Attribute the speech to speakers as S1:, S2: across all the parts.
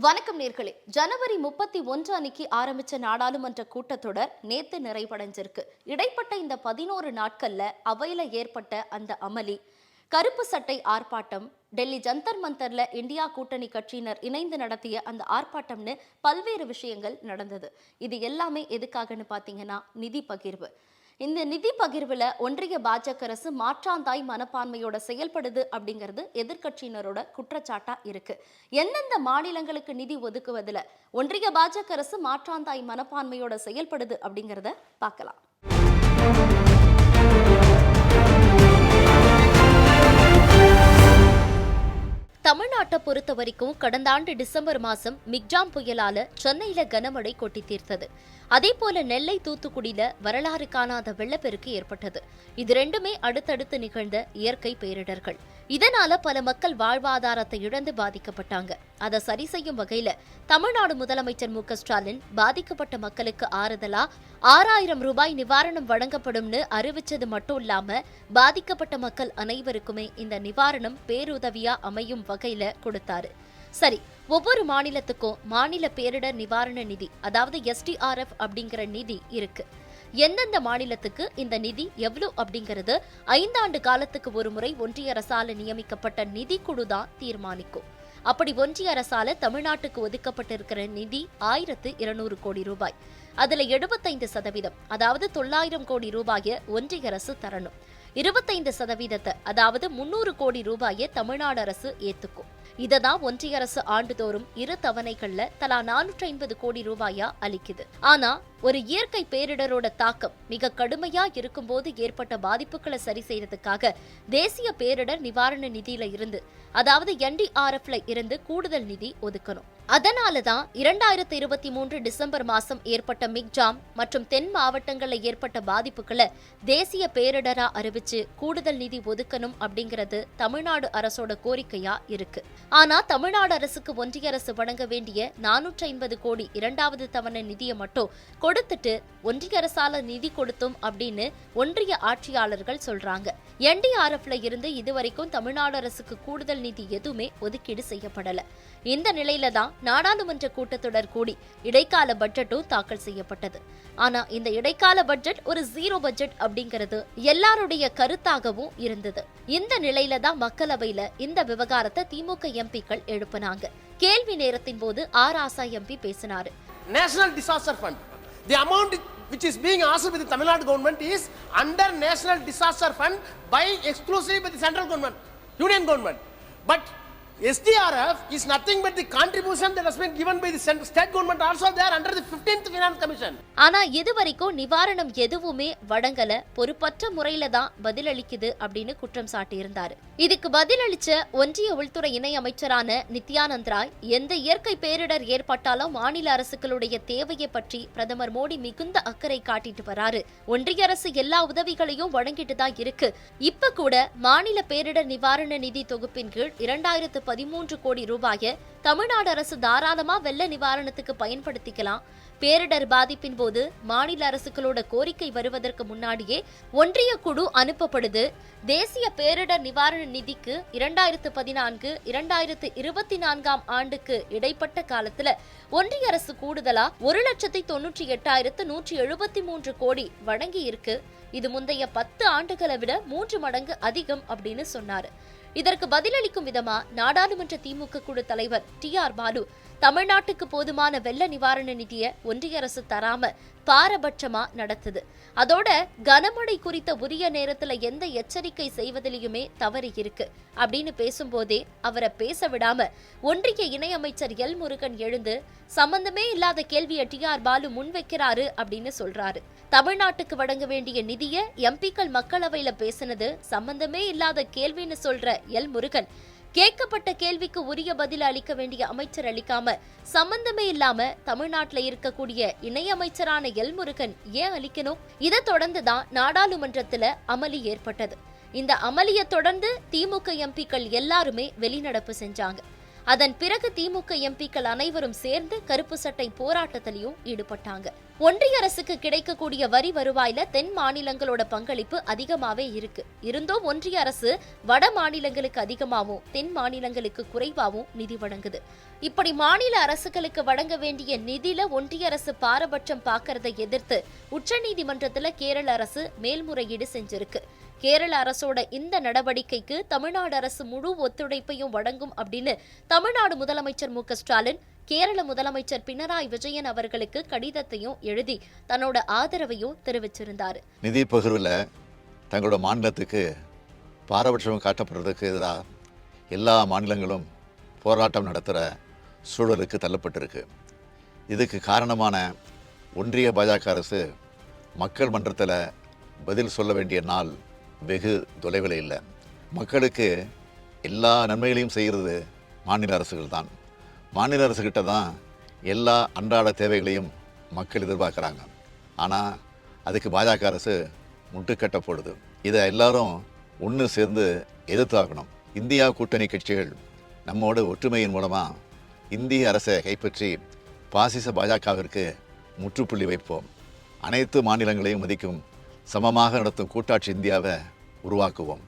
S1: வணக்கம் நேர்களே. ஜனவரி முப்பத்தி ஒன்று அன்னைக்கு ஆரம்பிச்ச நாடாளுமன்ற கூட்டத்தொடர் நேத்து நிறைவடைஞ்சிருக்கு. இடைப்பட்ட இந்த பதினோரு நாட்கள்ல அவையில ஏற்பட்ட அந்த அமளி கருப்பு சட்டை ஆர்ப்பாட்டம் டெல்லி ஜந்தர் மந்தர்ல இந்தியா கூட்டணி கட்சியினர் இணைந்து நடத்திய அந்த ஆர்ப்பாட்டம்னு பல்வேறு விஷயங்கள் நடந்தது. இது எல்லாமே எதுக்காகன்னு பார்த்தீங்கன்னா நிதி பகிர்வு. இந்த நிதி பகிர்வுல ஒன்றிய பாஜக அரசு மாற்றாந்தாய் மனப்பான்மையோட செயல்படுது அப்படிங்கிறது எதிர்கட்சியினரோட குற்றச்சாட்டா இருக்கு. எந்தெந்த மாநிலங்களுக்கு நிதி ஒதுக்குவதுல ஒன்றிய பாஜக அரசு மாற்றாந்தாய் மனப்பான்மையோட செயல்படுது அப்படிங்கிறத பார்க்கலாம். தமிழ்நாட்டை பொறுத்த வரைக்கும் கடந்த ஆண்டு டிசம்பர் மாசம் மிக்ஜாம் புயலால சென்னையில கனமழை கொட்டி தீர்த்தது. அதே போல நெல்லை தூத்துக்குடியில வரலாறு காணாத வெள்ளப்பெருக்கு ஏற்பட்டது. இது ரெண்டுமே அடுத்தடுத்து நிகழ்ந்த இயற்கை பேரிடர்கள். இதனால பல மக்கள் வாழ்வாதாரத்தை இழந்து பாதிக்கப்பட்டாங்க. அதை சரி செய்யும் வகையில தமிழ்நாடு முதலமைச்சர் மு ஸ்டாலின் பாதிக்கப்பட்ட மக்களுக்கு ஆறுதலா ஆறாயிரம் ரூபாய் நிவாரணம் வழங்கப்படும்னு அறிவிச்சது மட்டும் இல்லாம பாதிக்கப்பட்ட மக்கள் அனைவருக்குமே இந்த நிவாரணம் பேருதவியா அமையும் வகையில கொடுத்தாரு. சரி ஒவ்வொரு மாநிலத்துக்கும் மாநில பேரிடர் நிவாரண நிதி அதாவது எஸ்டிஆர்எஃப் அப்படிங்கிற நிதி இருக்கு. எந்தெந்த மாநிலத்துக்கு இந்த நிதி எவ்வளவு அப்படிங்கிறது ஐந்தாண்டு காலத்துக்கு ஒரு முறை ஒன்றிய அரசால நியமிக்கப்பட்ட நிதி தான் தீர்மானிக்கும். அப்படி ஒன்றிய அரசால தமிழ்நாட்டுக்கு ஒதுக்கப்பட்டிருக்கிற நிதி ஆயிரத்து இருநூறு கோடி ரூபாய். அதுல எழுபத்தைந்து சதவீதம் அதாவது தொள்ளாயிரம் கோடி ரூபாயை ஒன்றிய அரசு தரணும். இருபத்தைந்து சதவீதத்தை அதாவது முன்னூறு கோடி ரூபாயை தமிழ்நாடு அரசு ஏத்துக்கும். இததான் ஒன்றிய அரசு ஆண்டுதோறும் இரு தவணைகள்ல தலா நானூற்றி ஐம்பது கோடி ரூபாயா அளிக்குது. ஆனா ஒரு இயற்கை பேரிடரோட தாக்கம் மிக கடுமையா இருக்கும்போது ஏற்பட்ட பாதிப்புகளை சரி செய்யறதுக்காக தேசிய பேரிடர் நிவாரண நிதியில இருந்து அதாவது என்டிஆர்எஃப்ல இருந்து கூடுதல் நிதி ஒதுக்கணும். அதனாலதான் இரண்டாயிரத்தி இருபத்தி மூன்று டிசம்பர் மாதம் ஏற்பட்ட மிக்ஜாம் மற்றும் தென் மாவட்டங்களில் ஏற்பட்ட பாதிப்புகளை தேசிய பேரிடரா அறிவிச்சு கூடுதல் நிதி ஒதுக்கணும் அப்படிங்கிறது தமிழ்நாடு அரசோட கோரிக்கையா இருக்கு. ஆனா தமிழ்நாடு அரசுக்கு ஒன்றிய அரசு வழங்க வேண்டிய நானூற்றி ஐம்பது கோடி இரண்டாவது தவணை நிதியை மட்டும் கொடுத்துட்டு ஒன்றிய அரசால நிதி கொடுத்தும் அப்படின்னு ஒன்றிய ஆட்சியாளர்கள் சொல்றாங்க. என்டிஆர்எஃப்ல இருந்து இதுவரைக்கும் தமிழ்நாடு அரசுக்கு கூடுதல் நிதி எதுவுமே ஒதுக்கீடு செய்யப்படல. இந்த நிலையில தான் நாடாளுமன்ற கூட்டத்தொடர் கூடி இடைக்கால பட்ஜெட்டும் தாக்கல் செய்யப்பட்டது ஆனா இந்த இடைக்கால பட்ஜெட் ஒரு ஜீரோ பட்ஜெட் அப்படிங்கிறது எல்லாருடைய கருத்தாகவும் இருந்தது இந்த நிலையில தான் மக்களவையில இந்த விவகாரத்தை திமுக எம்பிக்கள் எழுப்புனாங்க கேள்வி நேரத்தின் போது ஆர் ஆசா எம்பி பேசினாரு
S2: national disaster fund the amount which is being asked by the Tamil Nadu government is under National Disaster Fund by exclusively by the central government, union government. But SDRF is nothing but the contribution that has been given by the state government also there under the 15th Finance Commission.
S1: ஆனா இதுவரைக்கும் நிவாரணம் எதுவுமே வழங்கல பொறுப்பற்ற முறையில தான் பதிலளிக்குது அப்படின்னு குற்றம் சாட்டியிருந்தாரு. இதுக்கு பதிலளிச்ச ஒன்றிய உள்துறை இணை அமைச்சரான நித்யானந்த் ராய் எந்த இயற்கை பேரிடர் ஏற்பட்டாலும் மாநில அரசுகளுடைய தேவையை பற்றி பிரதமர் மோடி மிகுந்த அக்கறை காட்டிட்டு வராரு. ஒன்றிய அரசு எல்லா உதவிகளையும் வழங்கிட்டு தான் இருக்கு. இப்ப கூட மாநில பேரிடர் நிவாரண நிதி தொகுப்பின் கீழ் இரண்டாயிரத்து பதிமூன்று கோடி ரூபாயை தமிழ்நாடு அரசு தாராளமா வெள்ள நிவாரணத்துக்கு பயன்படுத்திக்கலாம். பேரிடர் பாதிப்பின் போது மாநில அரசுகளோட கோரிக்கை வருவதற்கு முன்னாடியே ஒன்றிய குழு அனுப்பப்படுது. தேசிய பேரிடர் நிவாரண நிதிக்கு இரண்டாயிரத்து பதினான்கு இரண்டாயிரத்து இருபத்தி நான்காம் ஆண்டுக்கு இடைப்பட்ட காலத்துல ஒன்றிய அரசு கூடுதலா ஒரு லட்சத்தி தொன்னூற்றி எட்டாயிரத்து நூற்றி எழுபத்தி மூன்று கோடி வழங்கி இருக்கு இது முந்தைய பத்து ஆண்டுகளை விட மூன்று மடங்கு அதிகம் அப்படின்னு சொன்னாரு. இதற்கு பதிலளிக்கும் விதமா நாடாளுமன்ற திமுக குழு தலைவர் டி ஆர் பாலு தமிழ்நாட்டுக்கு போதுமான வெள்ள நிவாரண நிதியை ஒன்றிய அரசு தராம பாரபட்சமா நடத்துது. அதோட கனமழை குறித்த உரிய நேரத்துல எந்த எச்சரிக்கை செய்வதிலையுமே தவறு இருக்கு. அப்படின்னு பேசும்போதே அவரை பேச விடாம ஒன்றிய இணையமைச்சர் எல் முருகன் எழுந்து சம்பந்தமே இல்லாத கேள்வியை டி ஆர் பாலு முன்வைக்கிறாரு அப்படின்னு சொல்றாரு. தமிழ்நாட்டுக்கு வழங்க வேண்டிய நிதியை எம்பிக்கள் மக்களவையில பேசினது சம்பந்தமே இல்லாத கேள்வின்னு சொல்ற எல் முருகன். கேட்கப்பட்ட கேள்விக்கு உரிய பதில் அளிக்க வேண்டிய அமைச்சர் அளிக்காம சம்பந்தமே இல்லாம தமிழ்நாட்டில் இருக்கக்கூடிய இணையமைச்சரான எல் முருகன் ஏன் அளிக்கணும்? இதை தொடர்ந்து தான் நாடாளுமன்றத்துல அமளி ஏற்பட்டது. இந்த அமளியை தொடர்ந்து திமுக எம்பிக்கள் எல்லாருமே வெளிநடப்பு செஞ்சாங்க. அதன் பிறகு திமுக எம்பிக்கள் அனைவரும் சேர்ந்து கருப்பு சட்டை போராட்டத்திலையும் ஈடுபட்டாங்க. ஒன்றிய அரசுக்கு கிடைக்கக்கூடிய வரி வருவாயில தென் மாநிலங்களோட பங்களிப்பு அதிகமாவே இருக்கு. இருந்தும் ஒன்றிய அரசு வட மாநிலங்களுக்கு அதிகமாகவும் தென் மாநிலங்களுக்கு குறைவாகவும் நிதி வழங்குது. இப்படி மாநில அரசுகளுக்கு வழங்க வேண்டிய நிதியில ஒன்றிய அரசு பாரபட்சம் பார்க்கறதை எதிர்த்து உச்சநீதிமன்றத்துல கேரள அரசு மேல்முறையீடு செஞ்சிருக்கு. கேரள அரசோட இந்த நடவடிக்கைக்கு தமிழ்நாடு அரசு முழு ஒத்துழைப்பையும் வழங்கும் அப்படின்னு தமிழ்நாடு முதலமைச்சர் மு ஸ்டாலின் கேரள முதலமைச்சர் பினராயி விஜயன் அவர்களுக்கு கடிதத்தையும் எழுதி தன்னோட ஆதரவையும் தெரிவிச்சிருந்தார்.
S3: நிதி பகிர்வில் தங்களோட மாநிலத்துக்கு பாரபட்சம் காட்டப்படுறதுக்கு எதிராக எல்லா மாநிலங்களும் போராட்டம் நடத்துகிற சூழலுக்கு தள்ளப்பட்டிருக்கு. இதுக்கு காரணமான ஒன்றிய பாஜக அரசு மக்கள் மன்றத்தில் பதில் சொல்ல வேண்டிய நாள் வெகு தொலைவில் இல்லை. மக்களுக்கு எல்லா நன்மைகளையும் செய்கிறது மாநில அரசுகள் தான். மாநில அரசுகிட்ட தான் எல்லா அன்றாட தேவைகளையும் மக்கள் எதிர்பார்க்குறாங்க. ஆனால் அதுக்கு பாஜக அரசு முட்டுக்கட்ட போடுது. இதை எல்லாரும் ஒன்று சேர்ந்து எதிர்த்தாகணும். இந்தியா கூட்டணி கட்சிகள் நம்மோட ஒற்றுமையின் மூலமாக இந்திய அரசை கைப்பற்றி பாசிச பாஜகவிற்கு முற்றுப்புள்ளி வைப்போம். அனைத்து மாநிலங்களையும் மதிக்கும் சமமாக நடத்தும் கூட்டாட்சி இந்தியாவை உருவாக்குவோம்.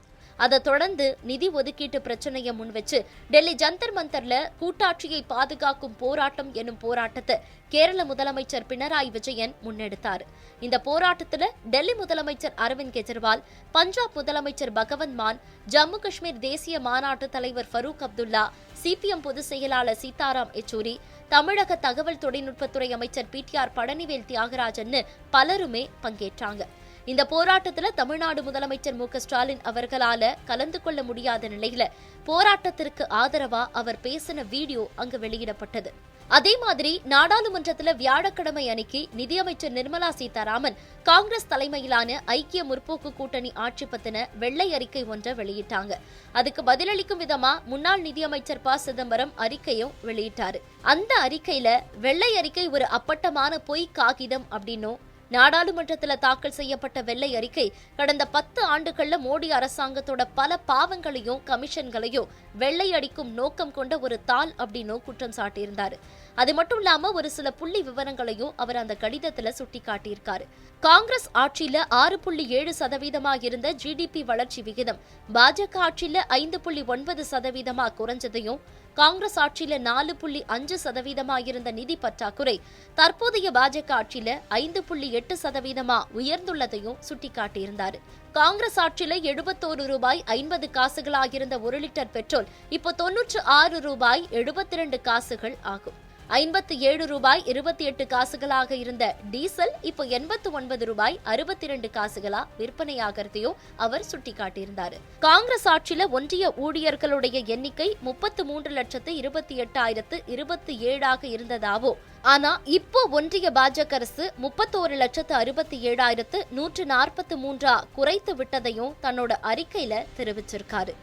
S1: அதை தொடர்ந்து நிதி ஒதுக்கீட்டு பிரச்சனையை முன்வச்சு டெல்லி ஜந்தர் மந்தர்ல கூட்டாட்சியை பாதுகாக்கும் போராட்டம் எனும் போராட்டத்தை கேரள முதலமைச்சர் பினராயி விஜயன் முன்னெடுத்தார். இந்த போராட்டத்துல டெல்லி முதலமைச்சர் அரவிந்த் கெஜ்ரிவால் பஞ்சாப் முதலமைச்சர் பகவந்த் மான் ஜம்மு காஷ்மீர் தேசிய மாநாட்டு தலைவர் ஃபரூக் அப்துல்லா சிபிஎம் பொதுச் செயலாளர் சீதாராம் யெச்சூரி தமிழக தகவல் தொழில்நுட்பத்துறை அமைச்சர் பிடிஆர் பழனிவேல் தியாகராஜன்னு பலருமே பங்கேற்றாங்க. இந்த போராட்டத்துல தமிழ்நாடு முதலமைச்சர் மு ஸ்டாலின் அவர்களால கலந்து கொள்ள முடியாத நிலையில போராட்டத்திற்கு ஆதரவா அவர் பேசின வீடியோ அங்கு வெளியிடப்பட்டது. அதே மாதிரி நாடாளுமன்றத்துல வியாழக்கிழமை அன்னைக்கு நிதியமைச்சர் நிர்மலா சீதாராமன் காங்கிரஸ் தலைமையிலான ஐக்கிய முற்போக்கு கூட்டணி ஆட்சி பத்தின வெள்ளை அறிக்கை ஒன்றை வெளியிட்டாங்க. அதுக்கு பதிலளிக்கும் விதமா முன்னாள் நிதியமைச்சர் ப. சிதம்பரம் அறிக்கையும் வெளியிட்டாரு. அந்த அறிக்கையில வெள்ளை அறிக்கை ஒரு அப்பட்டமான பொய் காகிதம் அப்படின்னும் நாடாளுமன்றத்தில் தாக்கல் செய்யப்பட்ட வெள்ளை அறிக்கை கடந்த பத்து ஆண்டுகள்ல மோடி அரசாங்கத்தோட பல பாவங்களையும் கமிஷன்களையும் வெள்ளை அடிக்கும் நோக்கம் கொண்ட ஒரு தாள் அப்படின்னு குற்றம் சாட்டியிருந்தாரு. அது மட்டும் இல்லாம ஒரு சில புள்ளி விவரங்களையும் அவர் அந்த கடிதத்துல சுட்டி காட்டியிருக்காரு காங்கிரஸ் ஆட்சியில ஆறு புள்ளி ஏழு சதவீதமா இருந்த ஜிடிபி வளர்ச்சி விகிதம் பாஜக ஆட்சியில ஐந்து புள்ளி ஒன்பது சதவீதமா குறைஞ்சதையும் காங்கிரஸ் ஆட்சியில நாலு புள்ளி அஞ்சு சதவீதமா இருந்த நிதி பற்றாக்குறை தற்போதைய பாஜக ஆட்சியில ஐந்து புள்ளி எட்டு சதவீதமா உயர்ந்துள்ளதையும் சுட்டிக்காட்டியிருந்தார். காங்கிரஸ் ஆட்சியில எழுபத்தோரு ரூபாய் ஐம்பது காசுகளாக இருந்த ஒரு லிட்டர் பெட்ரோல் இப்போ தொன்னூற்று ஆறு ரூபாய் எழுபத்தி ரெண்டு காசுகள் ஆகும். ஐம்பத்தி ஏழு ரூபாய் இருபத்தி எட்டு காசுகளாக இருந்த டீசல் இப்போ எண்பத்து ஒன்பது ரூபாய் அறுபத்தி ரெண்டு காசுகளா விற்பனையாகிறதையும் அவர் சுட்டிக்காட்டியிருந்தாரு. காங்கிரஸ் ஆட்சியில ஒன்றிய ஊழியர்களுடைய எண்ணிக்கை முப்பத்து மூன்று லட்சத்து இருபத்தி எட்டாயிரத்து இருபத்தி ஏழாக இருந்ததாவோ ஆனா இப்போ ஒன்றிய பாஜக அரசு முப்பத்தோரு லட்சத்து அறுபத்தி ஏழாயிரத்து நூற்று நாற்பத்து மூன்றா குறைத்து விட்டதையும் தன்னோட அறிக்கையில தெரிவிச்சிருக்காரு.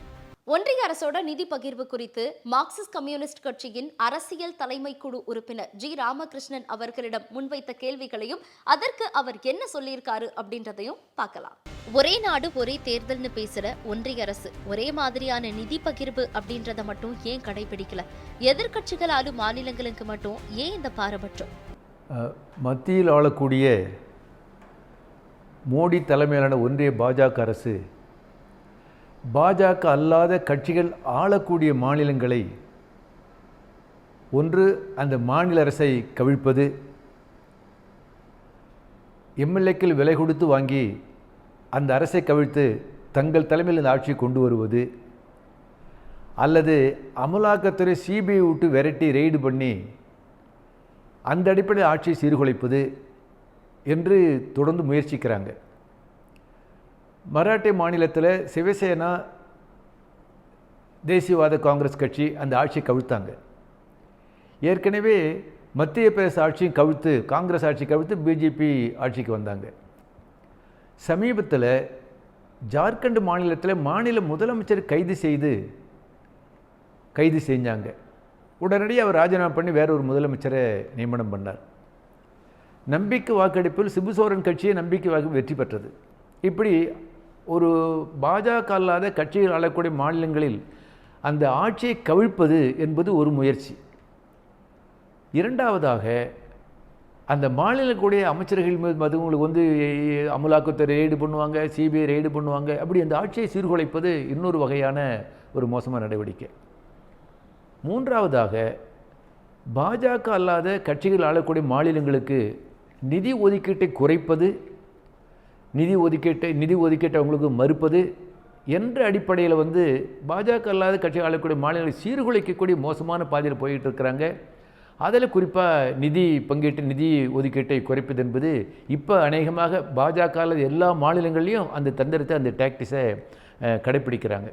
S1: ஒன்றிய அரசோட நிதி பகிர்வு குறித்து மார்க்சிஸ்ட் கம்யூனிஸ்ட் கட்சியின் அரசியல் தலைமை குழு உறுப்பினர் ஜி ராமகிருஷ்ணன் அவர்களிடம் முன்வைத்த கேள்விகளையும் அதற்கு அவர் என்ன சொல்லியிருக்காரு அப்படின்றதையும் பார்க்கலாம். ஒரே நாடு ஒரே தேர்தல்னு பேசுற ஒன்றிய அரசு ஒரே மாதிரியான நிதி பகிர்வு அப்படின்றத மட்டும் ஏன் கடைபிடிக்கல? எதிர்க்கட்சிகள் ஆளும் மாநிலங்களுக்கு மட்டும் ஏன் இந்த பாரபட்சம்?
S4: மத்தியில் ஆளக்கூடிய மோடி தலைமையிலான ஒன்றிய பாஜக அரசு பாஜக அல்லாத கட்சிகள் ஆளக்கூடிய மாநிலங்களை ஒன்று அந்த மாநில அரசை கவிழ்ப்பது எம்எல்ஏக்கள் விலை கொடுத்து வாங்கி அந்த அரசை கவிழ்த்து தங்கள் தலைமையில் இந்த ஆட்சியை கொண்டு வருவது அல்லது அமலாக்கத்துறை சிபிஐ விட்டு விரட்டி ரெய்டு பண்ணி அந்த அடிப்படையில் ஆட்சியை சீர்குலைப்பது என்று தொடர்ந்து முயற்சிக்கிறாங்க. மராட்டி மாநிலத்தில் சிவசேனா தேசியவாத காங்கிரஸ் கட்சி அந்த ஆட்சியை கவிழ்த்தாங்க. ஏற்கனவே மத்திய பிரதேச ஆட்சியும் கவிழ்த்து காங்கிரஸ் ஆட்சி கவிழ்த்து பிஜேபி ஆட்சிக்கு வந்தாங்க. சமீபத்தில் ஜார்க்கண்ட் மாநிலத்தில் மாநில முதலமைச்சர் கைது செய்து கைது செஞ்சாங்க. உடனடியாக அவர் ராஜினாமா பண்ணி வேற ஒரு முதலமைச்சரை நியமனம் பண்ணார். நம்பிக்கை வாக்கெடுப்பில் சிபுசோரன் கட்சியை நம்பிக்கை வாக்கு வெற்றி பெற்றது. இப்படி ஒரு பாஜக அல்லாத கட்சிகள் ஆளக்கூடிய மாநிலங்களில் அந்த ஆட்சியை கவிழ்ப்பது என்பது ஒரு முயற்சி. இரண்டாவதாக அந்த மாநிலக்கூடிய அமைச்சர்கள் மீது மதுவங்களுக்கு வந்து அமலாக்கத்தை ரெய்டு பண்ணுவாங்க சிபிஐ ரெய்டு பண்ணுவாங்க அப்படி அந்த ஆட்சியை சீர்குலைப்பது இன்னொரு வகையான ஒரு மோசமான நடவடிக்கை. மூன்றாவதாக பாஜக அல்லாத கட்சிகள் ஆளக்கூடிய மாநிலங்களுக்கு நிதி ஒதுக்கீட்டை குறைப்பது நிதி ஒதுக்கீட்டை நிதி ஒதுக்கீட்டை அவங்களுக்கு மறுப்பது என்ற அடிப்படையில் வந்து பாஜக அல்லாத கட்சி ஆளக்கூடிய மாநிலங்களை சீர்குலைக்கக்கூடிய மோசமான பாதையில் போயிட்டு இருக்கிறாங்க. அதில் குறிப்பாக நிதி பங்கீட்டு நிதி ஒதுக்கீட்டை குறைப்பது என்பது இப்போ அநேகமாக பாஜக அல்லது எல்லா மாநிலங்கள்லேயும் அந்த தந்திரத்தை அந்த டாக்டிஸை கடைப்பிடிக்கிறாங்க.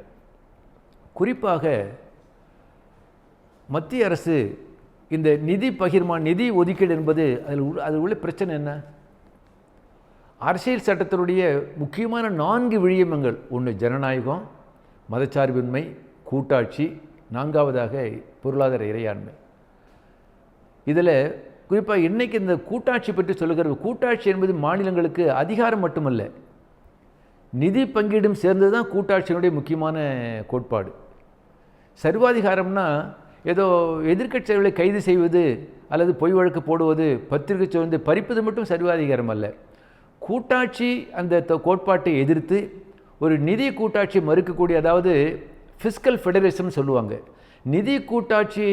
S4: குறிப்பாக மத்திய அரசு இந்த நிதி பகிர்மா நிதி ஒதுக்கீடு என்பது அதில் அதில் உள்ள பிரச்சனை என்ன? அரசியல் சட்டத்தினுடைய முக்கியமான நான்கு விழியமங்கள். ஒன்று ஜனநாயகம் மதச்சார்பின்மை கூட்டாட்சி நான்காவதாக பொருளாதார இறையாண்மை. இதில் குறிப்பாக இன்றைக்கி இந்த கூட்டாட்சி பற்றி சொல்லுகிறது? கூட்டாட்சி என்பது மாநிலங்களுக்கு அதிகாரம் மட்டுமல்ல நிதி பங்கீடும் சேர்ந்தது தான் கூட்டாட்சியினுடைய முக்கியமான கோட்பாடு. சர்வாதிகாரம்னா ஏதோ எதிர்கட்சிகளை கைது செய்வது அல்லது பொய் வழக்கு போடுவது பத்திரிகை சொல்வது பறிப்பது மட்டும் சர்வாதிகாரம் அல்ல. கூட்டாட்சி அந்த த- கோட்பாட்டை எதிர்த்து ஒரு நிதி கூட்டாட்சி மறுக்கக்கூடிய அதாவது ஃபிஸ்கல் ஃபெடரேஷன் சொல்லுவாங்க. நிதி கூட்டாட்சி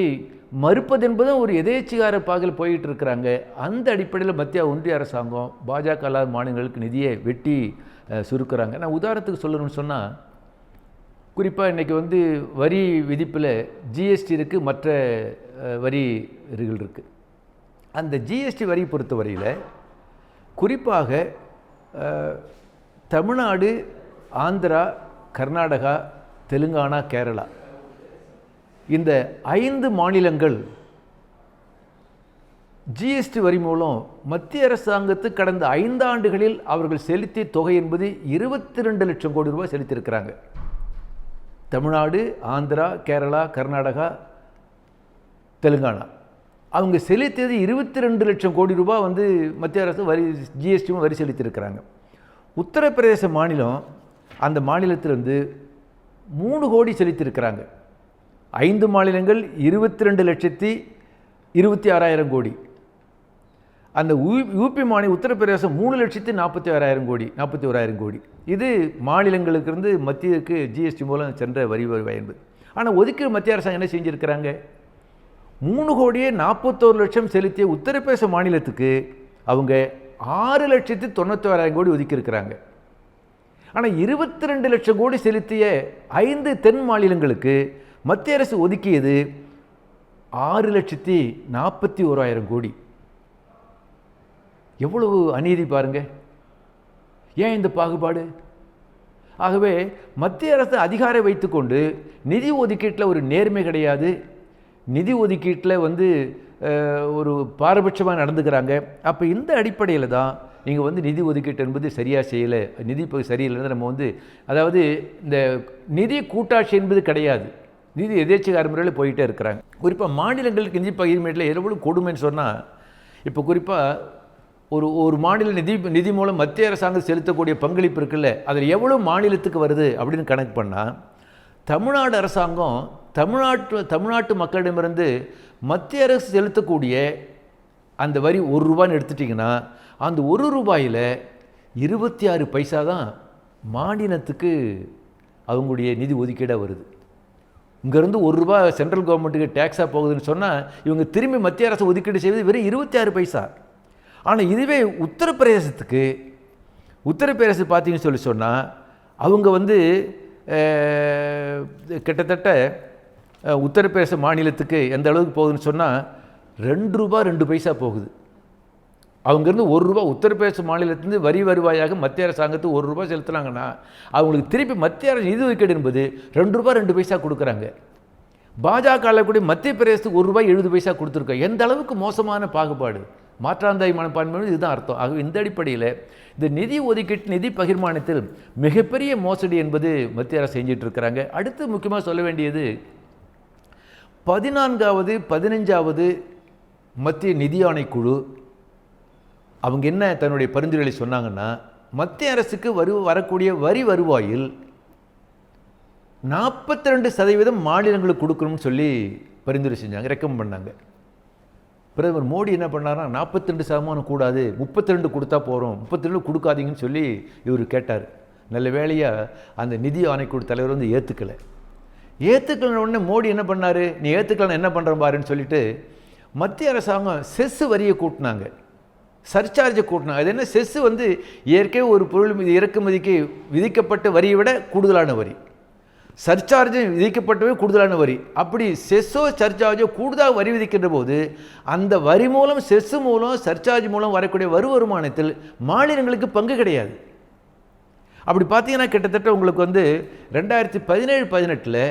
S4: மறுப்பது என்பதும் ஒரு எதேச்சிகார பாகில் போயிட்டு இருக்கிறாங்க. அந்த அடிப்படையில் மத்திய ஒன்றிய அரசாங்கம் பாஜக அல்லாத மாநிலங்களுக்கு நிதியை வெட்டி சுருக்கிறாங்க. நான் உதாரணத்துக்கு சொல்லணும்னு சொன்னால் குறிப்பாக இன்றைக்கி வந்து வரி விதிப்பில் ஜிஎஸ்டி இருக்குது மற்ற வரி இருக்குது அந்த ஜிஎஸ்டி வரி பொறுத்தவரையில் குறிப்பாக தமிழ்நாடு ஆந்திரா கர்நாடகா தெலுங்கானா கேரளா. இந்த ஐந்து மாநிலங்கள் ஜிஎஸ்டி வரி மூலம் மத்திய அரசாங்கத்து கடந்த ஐந்தாண்டுகளில் அவர்கள் செலுத்திய தொகை என்பது இருபத்தி ரெண்டு லட்சம் கோடி ரூபாய் செலுத்தியிருக்கிறாங்க. தமிழ்நாடு ஆந்திரா கேரளா கர்நாடகா தெலுங்கானா. அவங்க செலுத்தியது இருபத்தி ரெண்டு லட்சம் கோடி ரூபாய் வந்து மத்திய அரசு வரி ஜிஎஸ்டியும் வரி செலுத்தியிருக்கிறாங்க. உத்தரப்பிரதேச மாநிலம் அந்த மாநிலத்திலிருந்து மூணு கோடி செலுத்தியிருக்கிறாங்க. ஐந்து மாநிலங்கள் இருபத்தி ரெண்டு லட்சத்தி இருபத்தி ஆறாயிரம் கோடி. அந்த யூபி மாநில உத்தரப்பிரதேசம் மூணு லட்சத்தி நாற்பத்தி ஆறாயிரம் கோடி நாற்பத்தி ஓராயிரம் கோடி. இது மாநிலங்களுக்கு இருந்து மத்தியக்கு ஜிஎஸ்டி மூலம் சென்ற வரி வருவாய் என்பது ஆனால் ஒதுக்கீடு மத்திய அரசாங்கம் என்ன செஞ்சுருக்கிறாங்க? மூணு கோடியே நாற்பத்தோரு லட்சம் செலுத்திய உத்தரப்பிரதேச மாநிலத்துக்கு அவங்க ஆறு லட்சத்தி தொண்ணூத்தோராயிரம் கோடி ஒதுக்கியிருக்கிறாங்க. ஆனால் இருபத்தி ரெண்டு லட்சம் கோடி செலுத்திய ஐந்து தென் மாநிலங்களுக்கு மத்திய அரசு ஒதுக்கியது ஆறு லட்சத்தி நாற்பத்தி ஓராயிரம் கோடி. எவ்வளவு அநீதி பாருங்க. ஏன் இந்த பாகுபாடு? ஆகவே மத்திய அரசு அதிகாரம் வைத்துக்கொண்டு நிதி ஒதுக்கீட்டில் ஒரு நேர்மை கிடையாது. நிதி ஒதுக்கீட்டில் வந்து ஒரு பாரபட்சமாக நடந்துக்கிறாங்க. அப்போ இந்த அடிப்படையில் தான் நீங்கள் வந்து நிதி ஒதுக்கீட்டு என்பது சரியாக செய்யலை. நிதி இப்போ சரியில்லைன்னு நம்ம வந்து அதாவது இந்த நிதி கூட்டாட்சி என்பது கிடையாது. நிதி எதேச்சிகார முறையில் போயிட்டே இருக்கிறாங்க. குறிப்பாக மாநிலங்களுக்கு நிதி பகிர்மேட்டில் எவ்வளவு கொடுமைன்னு சொன்னால் இப்போ குறிப்பாக ஒரு ஒரு மாநில நிதி நிதி மூலம் மத்திய அரசாங்கம் செலுத்தக்கூடிய பங்களிப்பு இருக்குல்ல அதில் எவ்வளோ மாநிலத்துக்கு வருது அப்படின்னு கணக்கு பண்ணால் தமிழ்நாடு அரசாங்கம் தமிழ்நாட்டு தமிழ்நாட்டு மக்களிடமிருந்து மத்திய அரசு செலுத்தக்கூடிய அந்த வரி ஒரு ரூபான்னு எடுத்துட்டிங்கன்னா அந்த ஒரு ரூபாயில் இருபத்தி ஆறு பைசா தான் மாநிலத்துக்கு அவங்களுடைய நிதி ஒதுக்கீடாக வருது. இங்கேருந்து ஒரு ரூபா சென்ட்ரல் கவர்மெண்ட்டுக்கு டேக்ஸாக போகுதுன்னு சொன்னால் இவங்க திரும்பி மத்திய அரசு ஒதுக்கீடு செய்வது வெறும் இருபத்தி ஆறு பைசா. ஆனால் இதுவே உத்தரப்பிரதேசத்துக்கு உத்தரப்பிரதேசம் பார்த்தீங்கன்னு சொல்லி சொன்னால் அவங்க வந்து கிட்டத்தட்ட உத்தரப்பிரதேச மாநிலத்துக்கு எந்த அளவுக்கு போகுதுன்னு சொன்னால் ரெண்டு ரூபா ரெண்டு பைசா போகுது. அவங்கேருந்து ஒரு ரூபா உத்தரப்பிரதேச மாநிலத்திலேருந்து வரி வருவாயாக மத்திய அரசாங்கத்துக்கு ஒரு ரூபா செலுத்துனாங்கன்னா அவங்களுக்கு திருப்பி மத்திய அரசு நிதி ஒதுக்கீடு என்பது ரெண்டு ரூபா ரெண்டு பைசா கொடுக்குறாங்க. பாஜக கூட மத்திய பிரதேசத்துக்கு ஒரு ரூபாய் எழுபது பைசா கொடுத்துருக்கோம் எந்த அளவுக்கு மோசமான பாகுபாடு? மாற்றாந்தாய் மனப்பான்மை இதுதான் அர்த்தம். ஆகவே இந்த அடிப்படையில் இந்த நிதி ஒதுக்கீட்டு நிதி பகிர்மானத்தில் மிகப்பெரிய மோசடி என்பது மத்திய அரசு செஞ்சிட்ருக்கிறாங்க அடுத்து முக்கியமாக சொல்ல வேண்டியது பதினான்காவது பதினஞ்சாவது மத்திய நிதி ஆணைக்குழு அவங்க என்ன தன்னுடைய பரிந்துரைகளை சொன்னாங்கன்னா மத்திய அரசுக்கு வரு வரக்கூடிய வரி வருவாயில் நாற்பத்தி ரெண்டு சதவீதம் மாநிலங்களுக்கு கொடுக்கணும்னு சொல்லி பரிந்துரை செஞ்சாங்க ரெக்கமெண்ட் பண்ணாங்க. பிரதமர் மோடி என்ன பண்ணாருன்னா நாற்பத்தி ரெண்டு சதமானம் கூடாது முப்பத்தி ரெண்டு கொடுத்தா போகிறோம் முப்பத்தி ரெண்டு கொடுக்காதீங்கன்னு சொல்லி இவர் கேட்டார். நல்ல வேளையாக அந்த நிதி ஆணைக்குழு தலைவர் வந்து ஏற்றுக்கலை ஏற்றுக்கலன உடனே மோடி என்ன பண்ணார்? நீ ஏற்றுக்கலாம் என்ன பண்ணுற பாருன்னு சொல்லிட்டு மத்திய அரசாங்கம் செஸ் வரியை கூட்டினாங்க. சர்சார்ஜை கூட்டினாங்க. அது என்ன? செஸ் வந்து ஏற்கனவே ஒரு பொருள் மீது இறக்குமதிக்கு விதிக்கப்பட்ட வரியை விட கூடுதலான வரி. சர்ச்சார்ஜும் விதிக்கப்பட்டவே கூடுதலான வரி. அப்படி செஸ்ஸோ சர்சார்ஜோ கூடுதலாக வரி விதிக்கின்ற போது அந்த வரி மூலம் செஸ் மூலம் சர்சார்ஜ் மூலம் வரக்கூடிய வரி வருமானத்தில் மாநிலங்களுக்கு பங்கு கிடையாது. அப்படி பார்த்தீங்கன்னா கிட்டத்தட்ட உங்களுக்கு வந்து ரெண்டாயிரத்தி பதினேழு பதினெட்டில்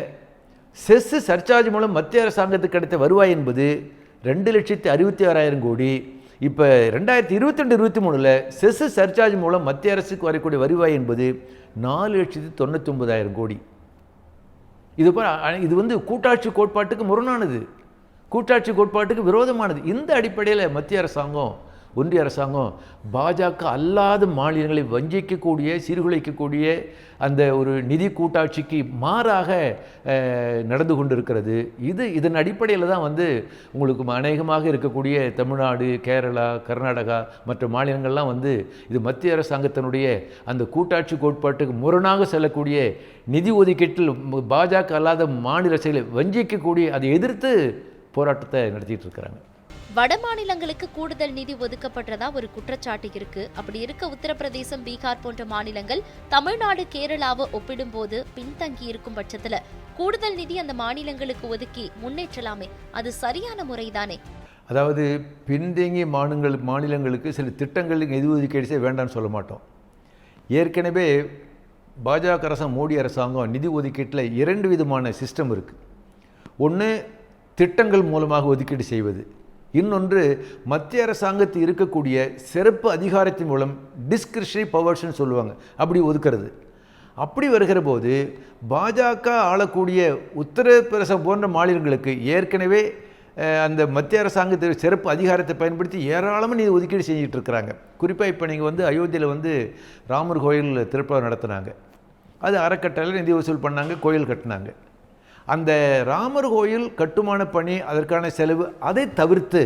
S4: செஸ்ஸு சர்சார்ஜ் மூலம் மத்திய அரசாங்கத்துக்கு கிடைத்த வருவாய் என்பது ரெண்டு லட்சத்தி அறுபத்தி ஆறாயிரம் கோடி. இப்போ ரெண்டாயிரத்தி இருபத்தி ரெண்டு இருபத்தி மூணில் செஸ்ஸு சர்சார்ஜ் மூலம் மத்திய அரசுக்கு வரக்கூடிய வருவாய் என்பது நாலு லட்சத்தி தொண்ணூற்றி ஒன்பதாயிரம் கோடி. இது இது வந்து கூட்டாட்சி கோட்பாட்டுக்கு முரணானது. கூட்டாட்சி கோட்பாட்டுக்கு விரோதமானது. இந்த அடிப்படையில் மத்திய அரசாங்கம் ஒன்றிய அரசாங்கம் பாஜக அல்லாத மாநிலங்களை வஞ்சிக்கக்கூடிய சீர்குலைக்கக்கூடிய அந்த ஒரு நிதி கூட்டாட்சிக்கு மாறாக நடந்து கொண்டிருக்கிறது. இது இதன் அடிப்படையில் தான் வந்து உங்களுக்கு அநேகமாக இருக்கக்கூடிய தமிழ்நாடு கேரளா கர்நாடகா மற்ற மாநிலங்கள்லாம் வந்து இது மத்திய அரசாங்கத்தினுடைய அந்த கூட்டாட்சி கோட்பாட்டுக்கு முரணாக செல்லக்கூடிய நிதி ஒதுக்கீட்டில் பாஜக அல்லாத மாநில அரசுகளை வஞ்சிக்கக்கூடிய அதை எதிர்த்து போராட்டத்தை நடத்திட்டு இருக்கிறாங்க.
S1: வட மாநிலங்களுக்கு கூடுதல் நிதி ஒதுக்கப்பட்டதா ஒரு குற்றச்சாட்டு இருக்கு. அப்படி இருக்க உத்தரப்பிரதேசம் பீகார் போன்ற மாநிலங்கள் தமிழ்நாடு கேரளாவை ஒப்பிடும்போது பின்தங்கி இருக்கும் பட்சத்துல கூடுதல் நிதி அந்த மாநிலங்களுக்கு ஒதுக்கி முன்னேற்றலாமே. அது சரியான முறைதானே?
S4: அதாவது பின்தங்கிய மாநிலங்கள் மாநிலங்களுக்கு சில திட்டங்களுக்கு நிதி ஒதுக்கீடு செய்ய வேண்டாம்னு சொல்ல மாட்டோம். ஏற்கனவே பாஜக அரசாங்கம் மோடி அரசாங்கம் நிதி ஒதுக்கீட்டில் இரண்டு விதமான சிஸ்டம் இருக்குது ஒன்று திட்டங்கள் மூலமாக ஒதுக்கீடு செய்வது இன்னொன்று மத்திய அரசாங்கத்தில் இருக்கக்கூடிய சிறப்பு அதிகாரத்தின் மூலம் டிஸ்கிரிஷனரி பவர்ஸ்ன்னு சொல்லுவாங்க. அப்படி ஒதுக்கிறது. அப்படி வருகிற போது பாஜக ஆளக்கூடிய உத்தரப்பிரதேசம் போன்ற மாநிலங்களுக்கு ஏற்கனவே அந்த மத்திய அரசாங்கத்தில் சிறப்பு அதிகாரத்தை பயன்படுத்தி ஏராளமாக நீ ஒதுக்கீடு செஞ்சுட்டு இருக்கிறாங்க. குறிப்பாக இப்போ நீங்கள் வந்து அயோத்தியில் வந்து ராமர் கோயில் திருப்பதி நடத்துனாங்க. அது அறக்கட்டளை நிதி வசூல் பண்ணாங்க கோயில் கட்டினாங்க. அந்த ராமர் கோயில் கட்டுமான பணி அதற்கான செலவு அதை தவிர்த்து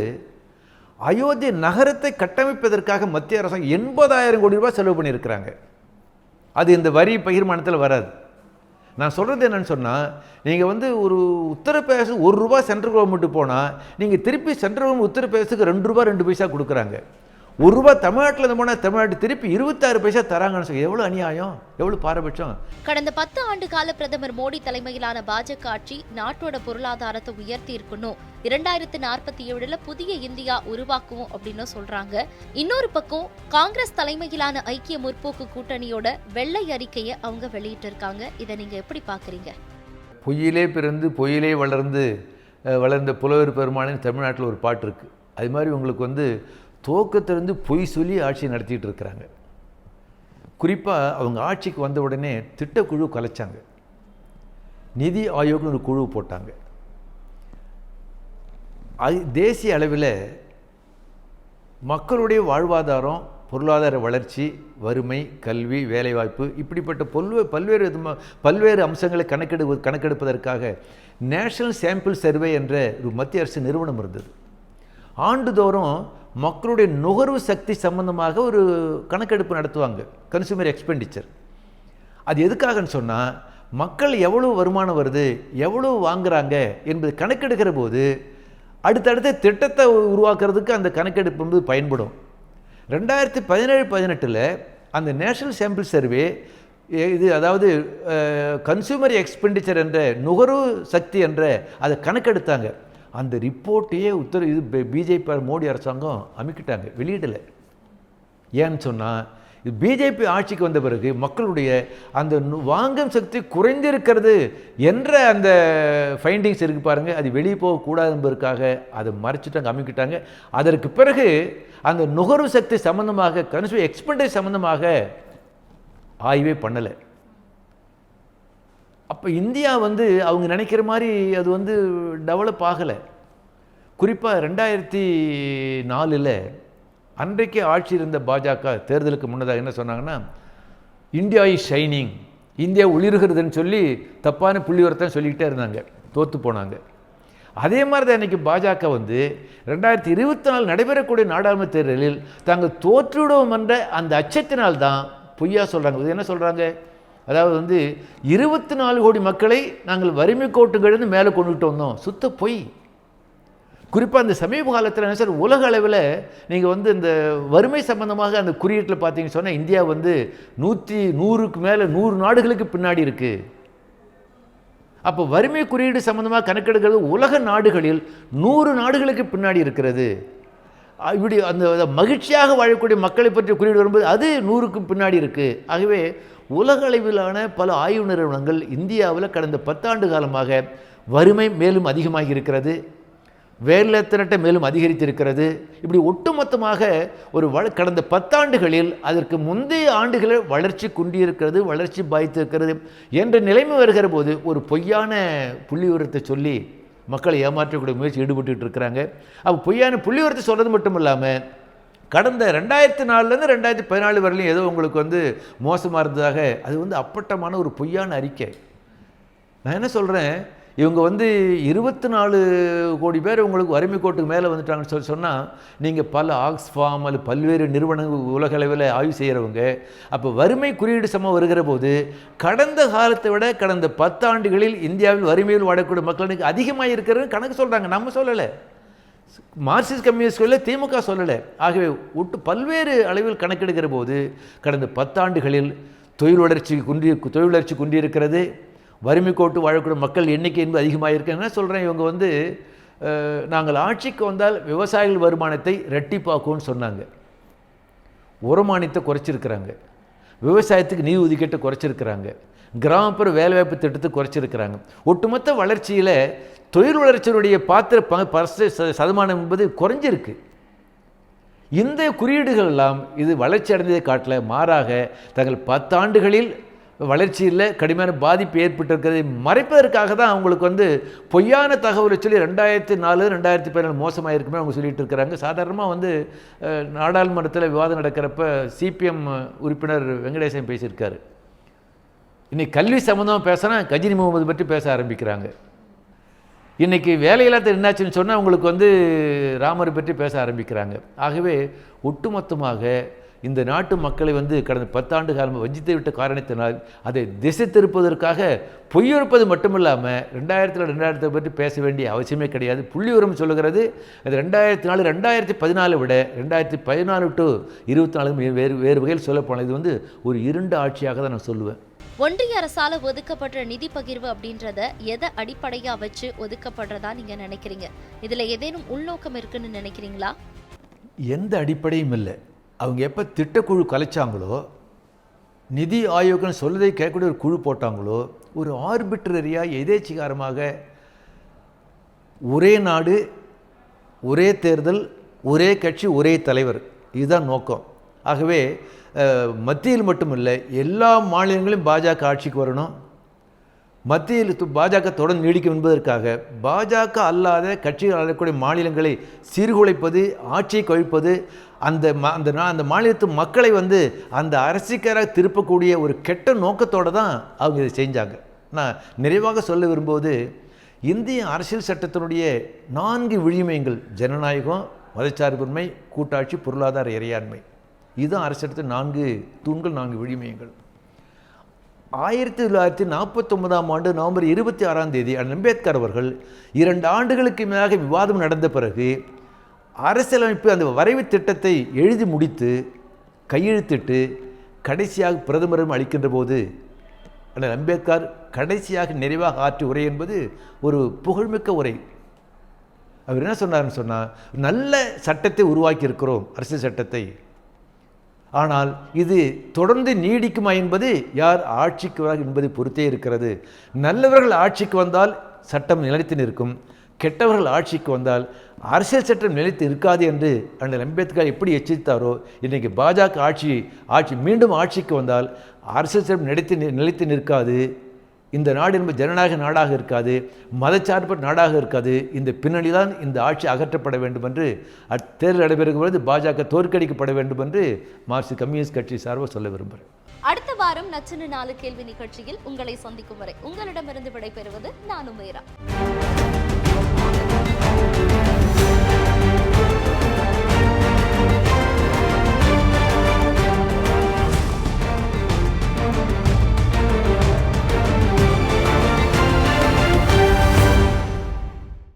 S4: அயோத்தி நகரத்தை கட்டமைப்பதற்காக மத்திய அரசாங்கம் எண்பதாயிரம் கோடி ரூபாய் செலவு பண்ணியிருக்கிறாங்க. அது இந்த வரி பகிர்மானத்தில் வராது. நான் சொல்கிறது என்னன்னு சொன்னால் நீங்கள் வந்து ஒரு உத்தரப்பிரதேசம் ஒரு ரூபா சென்ட்ரல் கவர்மெண்ட்டு போனால் நீங்கள் திருப்பி சென்ட்ரல் கவர்மெண்ட் உத்தரப்பிரதேசத்துக்கு ரெண்டு ரூபா ரெண்டு பைசா கொடுக்குறாங்க. ஒரு ரூபா தமிழ்நாட்டில் இருந்து போனால் தமிழ்நாட்டு திருப்பி இருபத்தாறு பைசா தராங்கன்னு சொல்லி எவ்வளோ அநியாயம்? எவ்வளோ பாரபட்சம்?
S1: கடந்த பத்து ஆண்டு கால பிரதமர் மோடி தலைமையிலான பாஜக ஆட்சி நாட்டோட பொருளாதாரத்தை உயர்த்தி இருக்கணும். இரண்டாயிரத்து நாற்பத்தி ஏழுல புதிய இந்தியா உருவாக்குவோம் அப்படின்னு சொல்றாங்க. இன்னொரு பக்கம் காங்கிரஸ் தலைமையிலான ஐக்கிய முற்போக்கு கூட்டணியோட வெள்ளை அறிக்கையை அவங்க வெளியிட்டிருக்காங்க. இதை நீங்க எப்படி பாக்குறீங்க
S4: பொய்யிலே பிறந்து பொய்யிலே வளர்ந்து வளர்ந்த புலவர் பெருமாளின் தமிழ்நாட்டில் ஒரு பாட்டு இருக்குது அது மாதிரி உங்களுக்கு வந்து துவக்கத்திலிருந்து பொய் சொல்லி ஆட்சி நடத்திட்டு இருக்கிறாங்க குறிப்பாக அவங்க ஆட்சிக்கு வந்த உடனே திட்டக்குழு கலைச்சாங்க. நிதி ஆயோக்னு ஒரு குழு போட்டாங்க. அது தேசிய அளவில் மக்களுடைய வாழ்வாதாரம் பொருளாதார வளர்ச்சி வறுமை கல்வி வேலைவாய்ப்பு இப்படிப்பட்ட பல்வே பல்வேறு விதமாக பல்வேறு அம்சங்களை கணக்கெடு கணக்கெடுப்பதற்காக நேஷனல் சாம்பிள் சர்வே என்ற ஒரு மத்திய அரசு நிறுவனம் இருந்தது. ஆண்டுதோறும் மக்களுடைய நுகர்வு சக்தி சம்பந்தமாக ஒரு கணக்கெடுப்பு நடத்துவாங்க கன்சூமர் எக்ஸ்பெண்டிச்சர் அது எதுக்காகன்னு சொன்னால் மக்கள் எவ்வளவு வருமானம் வருது எவ்வளவு வாங்குறாங்க என்பது கணக்கெடுக்கிற போது அடுத்தடுத்த திட்டத்தை உருவாக்குறதுக்கு அந்த கணக்கெடுப்பு என்பது பயன்படும். ரெண்டாயிரத்தி பதினேழு பதினெட்டில் அந்த நேஷனல் சாம்பிள் சர்வே இது அதாவது கன்சூமர் எக்ஸ்பெண்டிச்சர் என்ற நுகர்வு சக்தி என்ற அதை கணக்கெடுத்தாங்க. அந்த ரிப்போர்ட்டையே உத்தர இது பிஜேபி மோடி அரசாங்கம் அமைக்கிட்டாங்க வெளியிடலை. ஏன்னு சொன்னால் இது பிஜேபி ஆட்சிக்கு வந்த பிறகு மக்களுடைய அந்த வாங்கும் சக்தி குறைந்திருக்கிறது என்ற அந்த ஃபைண்டிங்ஸ் இருக்கு பாருங்கள் அது வெளியே போகக்கூடாது என்பதற்காக அதை மறைச்சிட்டாங்க அமைக்கிட்டாங்க. அதற்கு பிறகு அந்த நுகர்வு சக்தி சம்பந்தமாக கன்சூமர் எக்ஸ்பெண்டேஜ் சம்பந்தமாக ஆய்வே பண்ணலை. அப்போ இந்தியா வந்து அவங்க நினைக்கிற மாதிரி அது வந்து டெவலப் ஆகலை. குறிப்பாக ரெண்டாயிரத்தி நாலில் அன்றைக்கு ஆட்சி இருந்த பாஜக தேர்தலுக்கு முன்னதாக என்ன சொன்னாங்கன்னா இந்தியா இஸ் ஷைனிங் இந்தியா ஒளிர்கிறதுன்னு சொல்லி தப்பான புள்ளிவரத்தை சொல்லிக்கிட்டே இருந்தாங்க. தோற்று போனாங்க. அதே மாதிரி தான் இன்றைக்கி பாஜக வந்து ரெண்டாயிரத்தி இருபத்தி நாலு நடைபெறக்கூடிய நாடாளுமன்ற தேர்தலில் தாங்கள் தோற்றுவிடுவோம் என்ற அந்த அச்சத்தினால் தான் பொய்யா சொல்கிறாங்க இது என்ன சொல்கிறாங்க அதாவது வந்து இருபத்தி நாலு கோடி மக்களை நாங்கள் வறுமை கோட்டுகளிலிருந்து மேலே கொண்டுகிட்டு வந்தோம். சுத்த பொய். குறிப்பாக அந்த சமீப காலத்தில் என்ன சார் உலக அளவில் நீங்கள் வந்து இந்த வறுமை சம்பந்தமாக அந்த குறியீட்டில் பார்த்தீங்கன்னு சொன்னால் இந்தியா வந்து நூற்றி நூறுக்கு மேலே நூறு நாடுகளுக்கு பின்னாடி இருக்குது அப்போ வறுமை குறியீடு சம்பந்தமாக கணக்கெடுக்கிறது உலக நாடுகளில் நூறு நாடுகளுக்கு பின்னாடி இருக்கிறது. இப்படி அந்த அந்த மகிழ்ச்சியாக வாழக்கூடிய மக்களை பற்றி குறியீடு வரும்போது அது நூறுக்கு பின்னாடி இருக்குது ஆகவே உலக அளவிலான பல ஆய்வு நிறுவனங்கள் இந்தியாவில் கடந்த பத்தாண்டு காலமாக வறுமை மேலும் அதிகமாகி இருக்கிறது வேலை திரட்ட மேலும் அதிகரித்திருக்கிறது. இப்படி ஒட்டுமொத்தமாக ஒரு வள கடந்த பத்தாண்டுகளில் அதற்கு முந்தைய ஆண்டுகளில் வளர்ச்சி குண்டியிருக்கிறது வளர்ச்சி பாதித்திருக்கிறது என்ற நிலைமை வருகிற போது ஒரு பொய்யான புள்ளிவிவரத்தை சொல்லி மக்களை ஏமாற்றக்கூடிய முயற்சி ஈடுபட்டு இருக்கிறாங்க. அப்போ பொய்யான புள்ளிவிவரத்தை சொல்கிறது மட்டும் இல்லாமல் கடந்த ரெண்டாயிரத்தி நாலுலேருந்து ரெண்டாயிரத்தி பதினாலு வரலையும் ஏதோ உங்களுக்கு வந்து மோசமாக இருந்ததாக அது வந்து அப்பட்டமான ஒரு பொய்யான அறிக்கை. நான் என்ன சொல்கிறேன் இவங்க வந்து இருபத்தி நாலு கோடி பேர் உங்களுக்கு வறுமை கோட்டுக்கு மேலே வந்துட்டாங்கன்னு சொல்லி சொன்னால் நீங்கள் பல ஆக்ஸ்ஃபார்ம் அல்லது பல்வேறு நிறுவனங்கள் உலகளவில் ஆய்வு செய்கிறவங்க அப்போ வறுமை குறியீடு சமம் வருகிற போது கடந்த காலத்தை விட கடந்த பத்தாண்டுகளில் இந்தியாவில் வறுமையில் வாடக்கூடிய மக்களுக்கு அதிகமாக இருக்கிறது கணக்கு சொல்கிறாங்க நம்ம சொல்லலை. மார்க்சிஸ்ட் கம்யூனிஸ்ட்களில் திமுக சொல்லலை. ஆகவே ஒட்டு பல்வேறு அளவில் கணக்கெடுக்கிற போது கடந்த பத்தாண்டுகளில் தொழில் வளர்ச்சி குன்றி தொழில் வளர்ச்சி குன்றியிருக்கிறது. வறுமை கோட்டு வாழக்கூடிய மக்கள் எண்ணிக்கை என்பது அதிகமாக இருக்குன்னு சொல்கிறேன் இவங்க வந்து நாங்கள் ஆட்சிக்கு வந்தால் விவசாயிகள் வருமானத்தை ரெட்டிப்பாக்கும்னு சொன்னாங்க. உரமானியத்தை குறைச்சிருக்கிறாங்க. விவசாயத்துக்கு நிதி ஒதுக்கீட்டை குறைச்சிருக்கிறாங்க. கிராமப்புற வேலைவாய்ப்பு திட்டத்தை குறைச்சிருக்கிறாங்க. ஒட்டுமொத்த வளர்ச்சியில் தொழில் வளர்ச்சியினுடைய பாத்திர பர்ச- ச- சதமானம் என்பது குறைஞ்சிருக்கு. இந்த குறியீடுகள் எல்லாம் இது வளர்ச்சி அடைந்ததை காட்டல மாறாக தங்கள் பத்தாண்டுகளில் வளர்ச்சியில் கடுமையான பாதிப்பு ஏற்பட்டிருக்கிறதை மறைப்பதற்காக தான் அவங்களுக்கு வந்து பொய்யான தகவலை சொல்லி ரெண்டாயிரத்தி நாலு ரெண்டாயிரத்தி பதினேழு மோசமாக இருக்குமே அவங்க சொல்லிட்டு இருக்கிறாங்க. சாதாரணமாக வந்து நாடாளுமன்றத்தில் விவாதம் நடக்கிறப்ப சிபிஎம் உறுப்பினர் வெங்கடேசன் பேசியிருக்காரு. இன்னைக்கு கல்வி சம்மந்தமாக பேசினா கஜினி முகமது பற்றி பேச ஆரம்பிக்கிறாங்க. இன்றைக்கி வேலையில்லாத என்னாச்சுன்னு சொன்னால் உங்களுக்கு வந்து ராமரை பற்றி பேச ஆரம்பிக்கிறாங்க. ஆகவே ஒட்டுமொத்தமாக இந்த நாட்டு மக்களை வந்து கடந்த பத்தாண்டு காலம் வஞ்சித்து விட்ட காரணத்தினால் அதை திசை திருப்பதற்காக பொய்யுறுப்பது மட்டுமில்லாமல் ரெண்டாயிரத்தில் ரெண்டாயிரத்தை பற்றி பேச வேண்டிய அவசியமே கிடையாது. புள்ளி உரம் சொல்லுகிறது அது ரெண்டாயிரத்தி நாலு ரெண்டாயிரத்தி பதினாலு விட ரெண்டாயிரத்தி பதினாலு டு இருபத்தி நாலு வேறு வேறு வகையில் சொல்லப்போனால் இது வந்து ஒரு இருண்ட ஆட்சியாக தான் நான் சொல்லுவேன்.
S1: ஒன்றிய அரசால ஒதுக்கப்பட்ட நிதி பகிர்வு அப்படின்றத எதை அடிப்படையா வச்சு ஒதுக்கப்படுறதா நீங்க நினைக்கிறீங்க? இதுல ஏதேனும் உள்நோக்கம் இருக்குன்னு நினைக்கிறீங்களா?
S4: எந்த அடிப்படையும் இல்லை. அவங்க எப்போ திட்டக்குழு கலைச்சாங்களோ நிதி ஆயோக்னு சொல்லதை கேட்கக்கூடிய ஒரு குழு போட்டாங்களோ ஒரு ஆர்பிட்ரரியாக எதேச்சிகாரமாக ஒரே நாடு ஒரே தேர்தல் ஒரே கட்சி ஒரே தலைவர். இதுதான் நோக்கம். ஆகவே மத்தியில் மத்தியில் மட்டுமில்லை எல்லா மாநிலங்களையும் பாஜக ஆட்சிக்கு வரணும். மத்தியில் பாஜக தொடர்ந்து நீடிக்கும் என்பதற்காக பாஜக அல்லாத கட்சிகள் அழைக்கக்கூடிய மாநிலங்களை சீர்குலைப்பது ஆட்சியை கழிப்பது அந்த ம அந்த அந்த மாநிலத்து மக்களை வந்து அந்த அரசியக்காராக திருப்பக்கூடிய ஒரு கெட்ட நோக்கத்தோடு தான் அவங்க இதை செஞ்சாங்க. நான் நிறைவாக சொல்ல விரும்புவது இந்திய அரசியல் சட்டத்தினுடைய நான்கு விழிமையங்கள் ஜனநாயகம் மதச்சார்புரிமை கூட்டாட்சி பொருளாதார இறையாண்மை. இதுதான் அரசியல் நான்கு தூண்கள் நான்கு விழிமையங்கள். ஆயிரத்தி தொள்ளாயிரத்தி நாற்பத்தொன்பதாம் ஆண்டு நவம்பர் இருபத்தி ஆறாம் தேதி அம்பேத்கர் அவர்கள் இரண்டு ஆண்டுகளுக்கு மேலாக விவாதம் நடந்த பிறகு அரசியலமைப்பு அந்த வரைவு திட்டத்தை எழுதி முடித்து கையெழுத்திட்டு கடைசியாக பிரதமரும் அளிக்கின்ற போது அண்ணல் அம்பேத்கர் கடைசியாக நிறைவாக ஆற்றிய உரை என்பது ஒரு புகழ்மிக்க உரை. அவர் என்ன சொன்னார்னு சொன்னால் நல்ல சட்டத்தை உருவாக்கி இருக்கிறோம் அரசியல் சட்டத்தை. ஆனால் இது தொடர்ந்து நீடிக்குமா என்பது யார் ஆட்சிக்கு வராங்க என்பதை பொறுத்தே இருக்கிறது. நல்லவர்கள் ஆட்சிக்கு வந்தால் சட்டம் நிலைத்து நிற்கும். கெட்டவர்கள் ஆட்சிக்கு வந்தால் அரசியல் சட்டம் நிலைத்து இருக்காது என்று அண்ணல் அம்பேத்கர் எப்படி எச்சரித்தாரோ இன்றைக்கு பாஜக ஆட்சி ஆட்சி மீண்டும் ஆட்சிக்கு வந்தால் அரசியல் சட்டம் நிலைத்து நிலைத்து நிற்காது. இந்த நாடு என்பது ஜனநாயக நாடாக இருக்காது மதச்சார்பற்ற நாடாக இருக்காது. இந்த பின்னணி தான் இந்த ஆட்சி அகற்றப்பட வேண்டும் என்று தேர்தல் நடைபெறும் பொழுது பாஜக தோற்கடிக்கப்பட வேண்டும் என்று மார்க்சிஸ்ட் கம்யூனிஸ்ட் கட்சி சார்பாக சொல்ல விரும்புகிறேன்.
S1: அடுத்த வாரம் நச்சின நாலு கேள்வி நிகழ்ச்சியில் உங்களை சந்திக்கும் வரை உங்களிடமிருந்து விடைபெறுவது நானும் உமேரா.